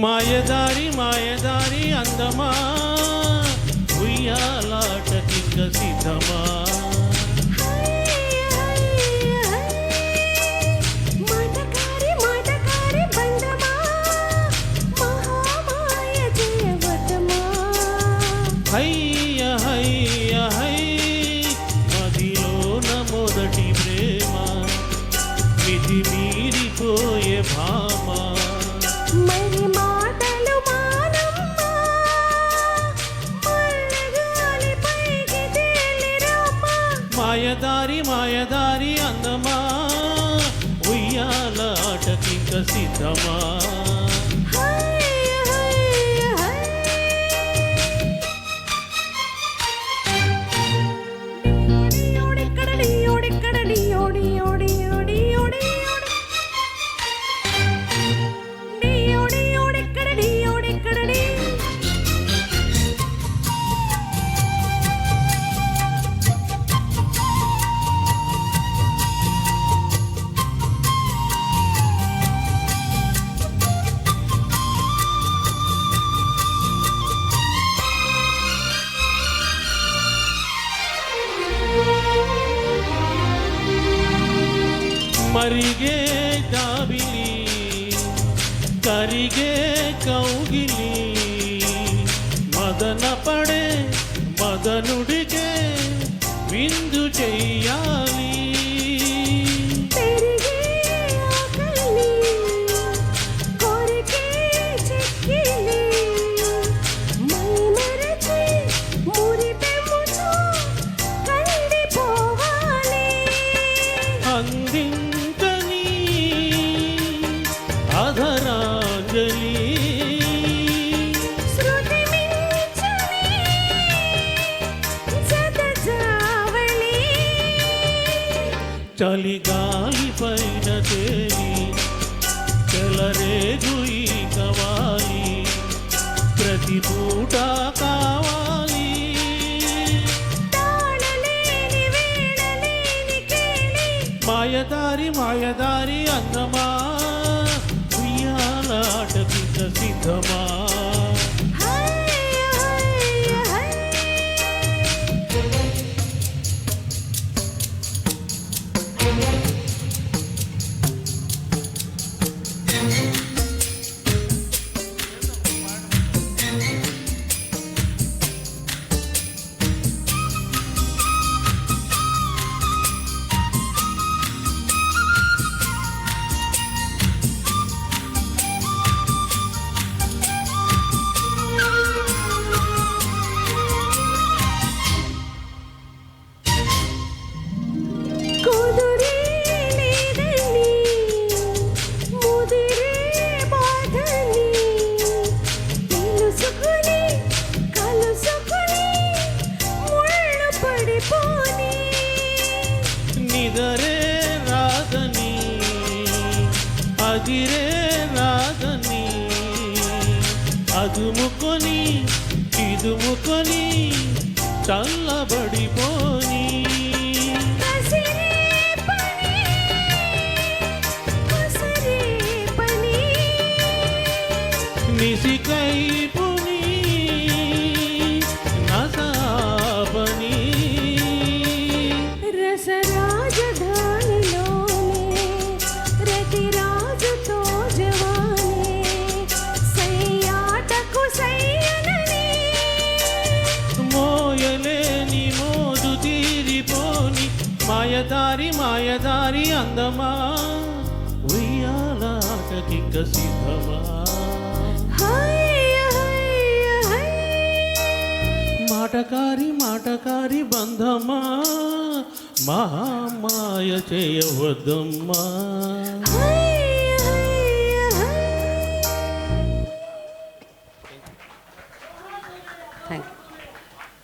మాయదారి మాయదారి అందమా? ఉయ్యాలాటకింక సిద్ధమా హయ్య హయ్య హై మదిలోన మొదటి ప్రేమ మితి మీరిపోయే భామ మాయదారి మాయదారి అందమా? ఉయ్యాలాటకింక సిద్ధమా? మరిగే జాబిలి కరిగే కౌగిలి. మదన పడే మదనుడికే విందు చెయ్య చలిగాలి పైన తేలి చెలరేగు ఈ కవాలి ప్రతి పూట కావాలి. మాయదారి మాయదారి అందమా ఉయ్యాలాటకింక సిద్ధమా? అదిరే రాదని అదుముకొని ఇదుముకొని చల్లబడిపోని. మాయదారి మాయదారి అందమా? ఉయ్యాలాటకింక సిద్ధమా మాటకారి మాటకారి బంధమా? మహామాయ చేయవద్దమ్మా.